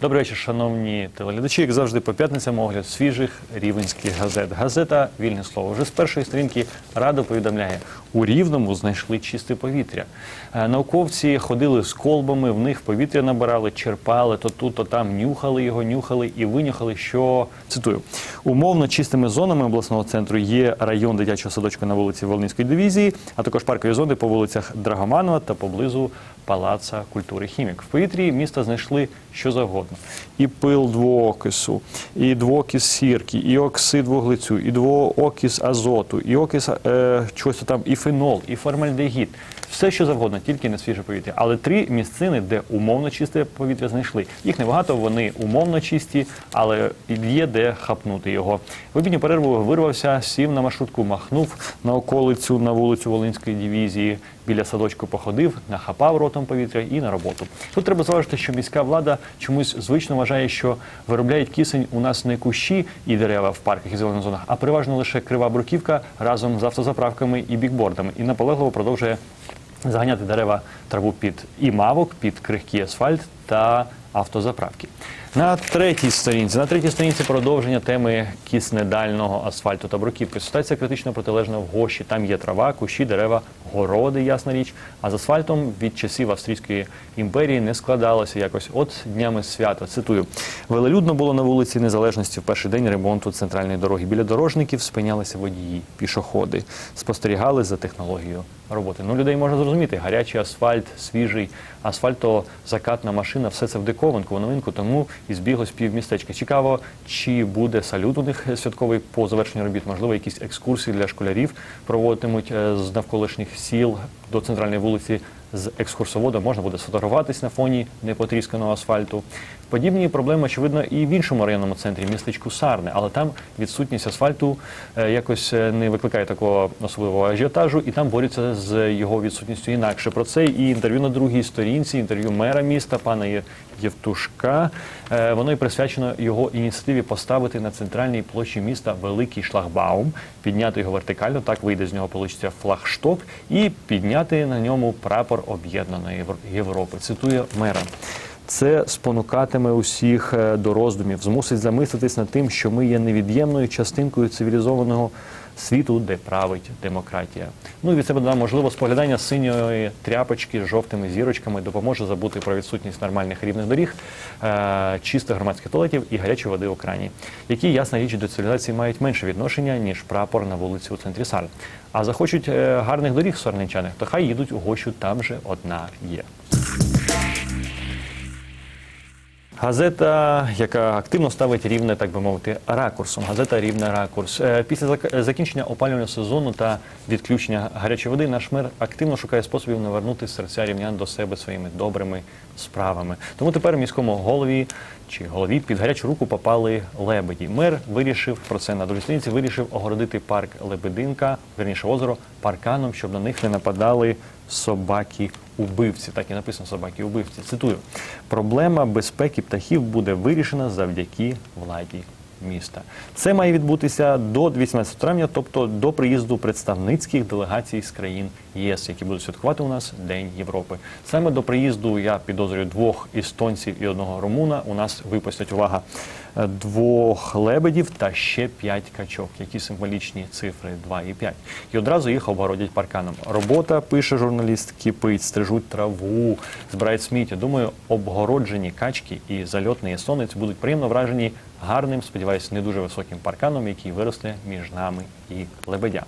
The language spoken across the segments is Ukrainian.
Добрий вечір, шановні телеглядачі. Як завжди, по п'ятницям огляд свіжих рівенських газет. Газета Вільне слово вже з першої сторінки радо повідомляє: у рівному знайшли чисте повітря. Е, Науковці ходили з колбами, в них повітря набирали, черпали то тут, то там, нюхали його, нюхали і винюхали, що цитую: умовно чистими зонами обласного центру є район дитячого садочка на вулиці Волинської дивізії, а також паркові зони по вулицях Драгоманова та поблизу Палаца культури хімік. В повітрі міста знайшли що завгодно: і пил двоокису, і двоокис сірки, і оксид вуглецю, і двоокис азоту, і окис е, чогось там, і фенол, і формальдегід. Все, що завгодно, тільки не свіже повітря. Але три місцини, де умовно чисте повітря знайшли. Їх небагато, вони умовно чисті, але є де хапнути його. В обідню перерву вирвався, сів на маршрутку, махнув на околицю на вулицю Волинської дивізії. Біля садочку походив, нахапав ротом повітря і на роботу. Тут треба зважити, що міська влада чомусь звично вважає, що виробляють кисень у нас не кущі і дерева в парках і зелених зонах, а переважно лише крива бруківка разом з автозаправками і бікбордами. І наполегливо продовжує заганяти дерева траву під і мавок, під крихкий асфальт та автозаправки. На третій сторінці, на третій сторінці продовження теми киснедального асфальту та бруківки. Ситуація критично протилежна в Гощі. Там є трава, кущі, дерева, городи, ясна річ. А з асфальтом від часів Австрійської імперії не складалося якось. От днями свята. Цитую: велелюдно було на вулиці Незалежності в перший день ремонту центральної дороги. Біля дорожників спинялися водії, пішоходи, спостерігали за технологією роботи. Ну, людей можна зрозуміти. Гарячий асфальт, свіжий, асфальтозакатна машина, все це в диковинку, в новинку, тому і збіглось півмістечка. Цікаво, чи буде салют у них святковий по завершенню робіт, можливо, якісь екскурсії для школярів проводитимуть е, з навколишніх сіл до центральної вулиці. З екскурсоводом можна буде сфотографуватись на фоні непотрісканого асфальту. Подібні проблеми, очевидно, і в іншому районному центрі містечку Сарне, але там відсутність асфальту е, якось е, не викликає такого особливого ажіотажу, і там борються з його відсутністю інакше. Про це і інтерв'ю на другій сторінці, інтерв'ю мера міста, пана Євтушка. Е, Воно і присвячено його ініціативі поставити на центральній площі міста великий шлагбаум, підняти його вертикально, так вийде з нього получиться флагшток, і підняти на ньому прапор об'єднаної Євро- Європи. Цитує мера. Це спонукатиме усіх е, до роздумів, змусить замислитись над тим, що ми є невід'ємною частинкою цивілізованого світу, де править демократія. Ну і від себе додам, можливо, споглядання синьої тряпочки з жовтими зірочками допоможе забути про відсутність нормальних рівних доріг, е, чистих громадських туалетів і гарячої води у крані, які, ясна річ, до цивілізації мають менше відношення, ніж прапор на вулиці у центрі Сарн. А захочуть е, гарних доріг сорничани, то хай їдуть у гощу, там же одна є. Газета, яка активно ставить рівне, так би мовити, ракурсом. Газета рівне ракурс. Е, Після зак- закінчення опалювального сезону та відключення гарячої води наш мер активно шукає способів навернути серця рівнян до себе своїми добрими справами. Тому тепер міському голові чи голові під гарячу руку попали лебеді. Мер вирішив про це на сторінці. Вирішив огородити парк Лебединка, верніше озеро, парканом, щоб на них не нападали собаки убивці. Так і написано собаки убивці. Цитую: проблема безпеки птахів буде вирішена завдяки владі міста. Це має відбутися до 18 травня, тобто до приїзду представницьких делегацій з країн ЄС, які будуть святкувати у нас День Європи. Саме до приїзду я підозрюю двох естонців і одного румуна. У нас випустять увага двох лебедів та ще п'ять качок, які символічні цифри 2 і 5. І одразу їх обгородять парканом. Робота, пише журналіст, кипить, стрижуть траву, збирають сміття. Думаю, обгороджені качки і зальотний естонець будуть приємно вражені гарним, сподіваюся, не дуже високим парканом, який виросте між нами і лебедями.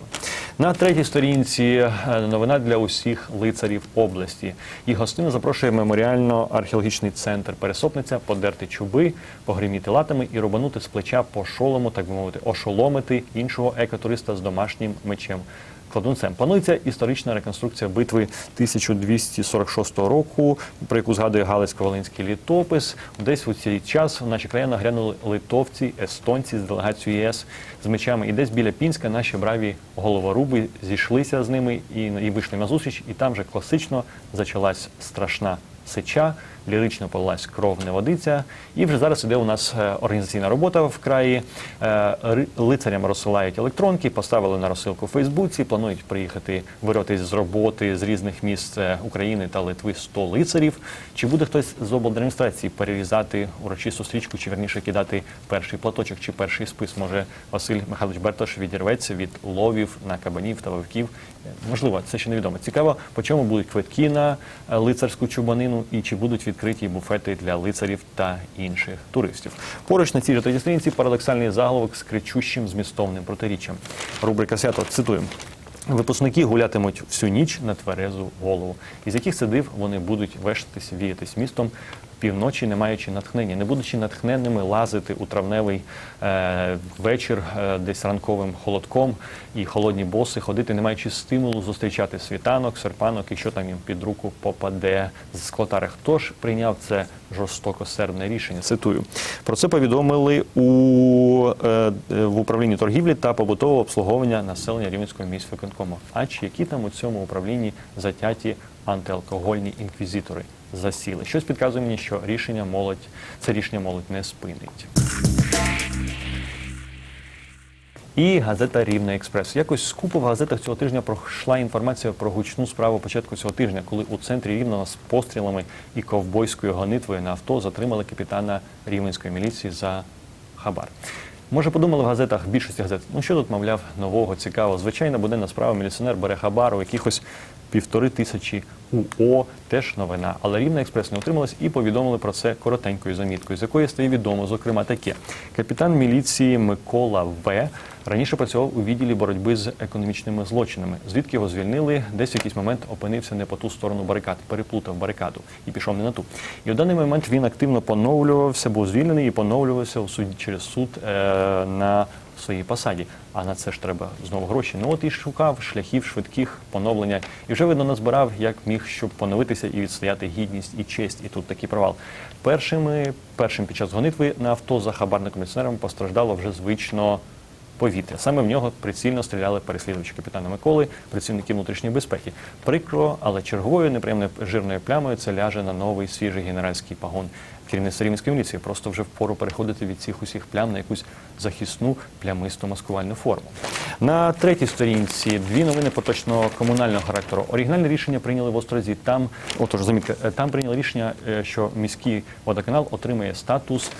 На третій сторінці е, новина для усіх лицарів області. Їх гостину запрошує меморіально-археологічний центр Пересопниця подерти чуби, погриміти латами і рубанути з плеча по шолому, так би мовити, ошоломити іншого екотуриста з домашнім мечем. Кладунцем планується історична реконструкція битви 1246 року, про яку згадує Галицько-Волинський літопис. Десь у цей час в наші країни наглянули литовці, естонці з делегацією ЄС з мечами. І десь біля Пінська наші браві головоруби зійшлися з ними і, і вийшли на зустріч. І там же класично зачалась страшна сеча. Лірично полилась кров не водиться. І вже зараз іде у нас е, організаційна робота в краї. Е, Лицарям розсилають електронки, поставили на розсилку в Фейсбуці. Планують приїхати вирватися з роботи з різних міст е, України та Литви 100 лицарів. Чи буде хтось з облдержадміністрації перерізати урочисту стрічку, чи верніше кидати перший платочок чи перший спис? Може Василь Михайлович Бертош відірветься від ловів на кабанів та вовків? Можливо, це ще невідомо. Цікаво, по чому будуть квитки на лицарську чубанину і чи будуть відкриті буфети для лицарів та інших туристів. Поруч на цій же третій парадоксальний заголовок з кричущим змістовним протиріччям. Рубрика свято цитую. Випускники гулятимуть всю ніч на тверезу голову, із яких сидив вони будуть вештатись, віятись містом півночі, не маючи натхнення, не будучи натхненними лазити у травневий е, вечір е, десь ранковим холодком і холодні боси, ходити, не маючи стимулу зустрічати світанок, серпанок і що там їм під руку попаде з склотари. Хто ж прийняв це жорстокосердне рішення? Цитую про це повідомили у е, е, в управлінні торгівлі та побутового обслуговування населення Рівненського міськвиконкому. А чи які там у цьому управлінні затяті антиалкогольні інквізитори засіли? Щось підказує мені, що рішення молодь це рішення молодь не спинить. І газета Рівний експрес. Якось скупо в газетах цього тижня пройшла інформація про гучну справу початку цього тижня, коли у центрі Рівного з пострілами і ковбойською гонитвою на авто затримали капітана рівненської міліції за хабар. Може, подумали в газетах більшості газет, ну що тут, мовляв, нового, цікавого. Звичайно, буденна справа, міліціонер бере хабар у якихось півтори тисячі УО, теж новина. Але Рівна експрес не утрималась і повідомили про це коротенькою заміткою, з якої стає відомо, зокрема, таке. Капітан міліції Микола В. раніше працював у відділі боротьби з економічними злочинами, звідки його звільнили, десь в якийсь момент опинився не по ту сторону барикад, переплутав барикаду і пішов не на ту. І в даний момент він активно поновлювався, був звільнений і поновлювався у суді через суд е, на своїй посаді. А на це ж треба знову гроші. Ну от і шукав шляхів швидких поновлення. І вже видно назбирав, як міг, щоб поновитися і відстояти гідність і честь. І тут такий провал. Першими, першим під час гонитви на авто за хабарником міліціонером постраждало вже звично повітря. Саме в нього прицільно стріляли переслідувачі капітана Миколи, працівники внутрішньої безпеки. Прикро, але черговою неприємною жирною плямою це ляже на новий свіжий генеральський пагон керівництва Рівненської міліції. Просто вже впору переходити від цих усіх плям на якусь захисну плямисту маскувальну форму. На третій сторінці дві новини поточного комунального характеру. Оригінальне рішення прийняли в Острозі. Там, отож, замітка, е, там прийняли рішення, е, що міський водоканал отримує статус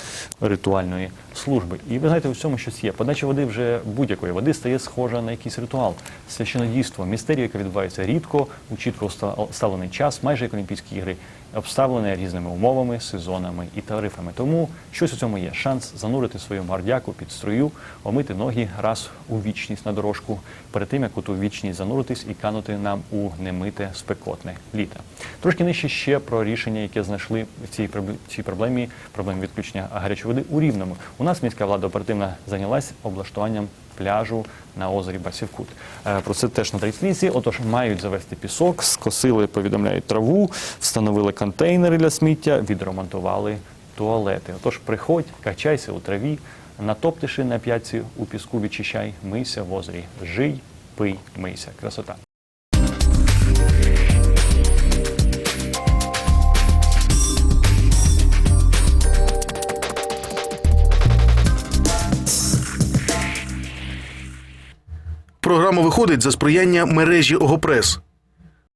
ритуальної служби. І ви знаєте, у цьому щось є. Подача води вже будь-якої води стає схожа на якийсь ритуал. Священодійство, містерія, яка відбувається рідко, у чітко уста- час, майже як Олімпійські ігри, обставлене різними умовами, сезонами і тарифами. Тому щось у цьому є. Шанс занурити свою мордяку під струю, омити ноги раз у вічність на дорожку, перед тим як у ту вічність зануритись і канути нам у немите спекотне літо. Трошки нижче ще про рішення, яке знайшли в цій цій проблемі, проблемі відключення гарячої води у Рівному. У нас міська влада оперативно зайнялась облаштуванням пляжу на озері Басівкут. Е, Про це теж на третій сторінці. Отож, мають завести пісок, скосили, повідомляють траву, встановили контейнери для сміття, відремонтували туалети. Отож, приходь, качайся у траві, натоптиши на п'ятці у піску, відчищай, мийся в озері. Жий, пий, мийся. Красота. Програма виходить за сприяння мережі Огопрес.